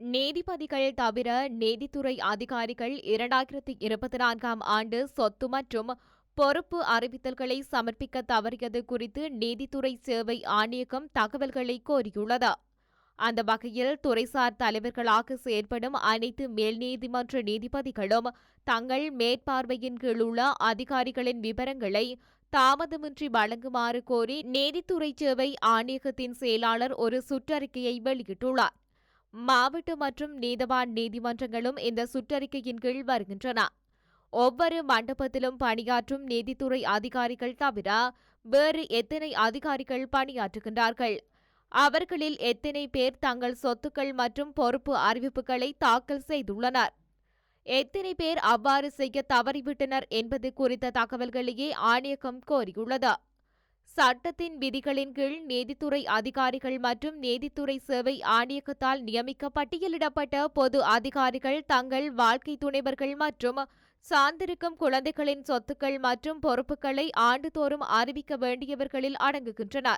நீதிபதிகள் தவிர நீதித்துறை அதிகாரிகள் இரண்டாயிரத்தி இருபத்தி நான்காம் ஆண்டு சொத்து மற்றும் பொறுப்பு அறிவித்தல்களை சமர்ப்பிக்க தவறியது குறித்து நீதித்துறை சேவை ஆணையகம் தகவல்களை கோரியுள்ளது. அந்த வகையில் துறைசார் தலைவர்களாக செயற்படும் அனைத்து மேல் நீதிமன்ற நீதிபதிகளும் தங்கள் மேற்பார்வையின் கீழ் உள்ள அதிகாரிகளின் விவரங்களை தாமதமின்றி வழங்குமாறு கோரி நீதித்துறை சேவை ஆணையகத்தின் செயலாளர் ஒரு சுற்றறிக்கையை வெளியிட்டுள்ளார். மாவட்ட மற்றும் நீதவான் நீதிமன்றங்களும் இந்த சுற்றறிக்கையின் கீழ் வருகின்றன. ஒவ்வொரு மண்டபத்திலும் பணியாற்றும் நீதித்துறை அதிகாரிகள் தவிர வேறு எத்தனை அதிகாரிகள் பணியாற்றுகின்றார்கள்? அவர்களில் எத்தனை பேர் தங்கள் சொத்துக்கள் மற்றும் பொறுப்பு அறிவிப்புகளை தாக்கல் செய்துள்ளனர்? எத்தனை பேர் அவ்வாறு செய்ய தவறிவிட்டனர் என்பது குறித்த தகவல்களையே ஆணையகம் கோரியுள்ளது. சட்டத்தின் விதிகளின் கீழ் நீதித்துறை அதிகாரிகள் மற்றும் நீதித்துறை சேவை ஆணையகத்தால் நியமிக்க பட்டியலிடப்பட்ட பொது அதிகாரிகள் தங்கள் வாழ்க்கை துணைவர்கள் மற்றும் சார்ந்திருக்கும் குழந்தைகளின் சொத்துக்கள் மற்றும் பொறுப்புகளை ஆண்டுதோறும் அறிவிக்க வேண்டியவர்களில் அடங்குகின்றனர்.